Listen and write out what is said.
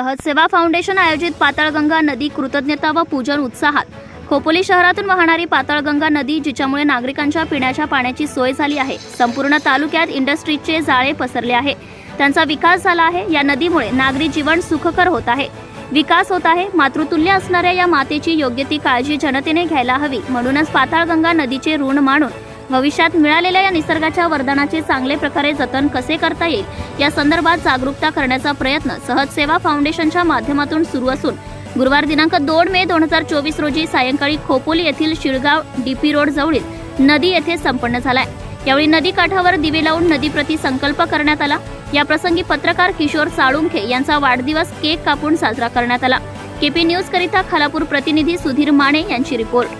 सेवा फाउंडेशन आयोजित पाताळगंगा नदी कृतज्ञता व पूजन उत्साहात. खोपोली शहरातून वाहणारी पाताळगंगा नदी जिच्यामुळे नागरिकांच्या पिण्याच्या पाण्याची सोय झाली आहे संपूर्ण तालुक्यात इंडस्ट्रीजचे जाळे पसरले आहे. त्यांचा विकास झाला आहे या नदीमुळे नागरी जीवन सुखकर होत आहे. विकास होत आहे मातृतुल्य असणाऱ्या या मातेची योग्य ती काळजी जनतेने घ्यायला हवी म्हणूनच पाताळगंगा नदीचे ऋण मानून भविष्यात मिळालेल्या या निसर्गाच्या वरदानाचे चांगले प्रकारे जतन कसे करता येईल? या संदर्भात जागरूकता करण्याचा प्रयत्न सहज सेवा फाउंडेशनच्या माध्यमातून सुरू असून गुरुवार दिनांक दोन मे दोन हजार चोवीस रोजी सायंकाळी खोपोली येथील शिळगाव डीपी रोड जवळील नदी येथे संपन्न झालाय. यावेळी नदी काठावर दिवे लावून नदीप्रती संकल्प करण्यात आला. या प्रसंगी पत्रकार किशोर साळुंखे यांचा वाढदिवस केक कापून साजरा करण्यात आला. केपी न्यूज करिता खालापूर प्रतिनिधी सुधीर माने यांची रिपोर्ट.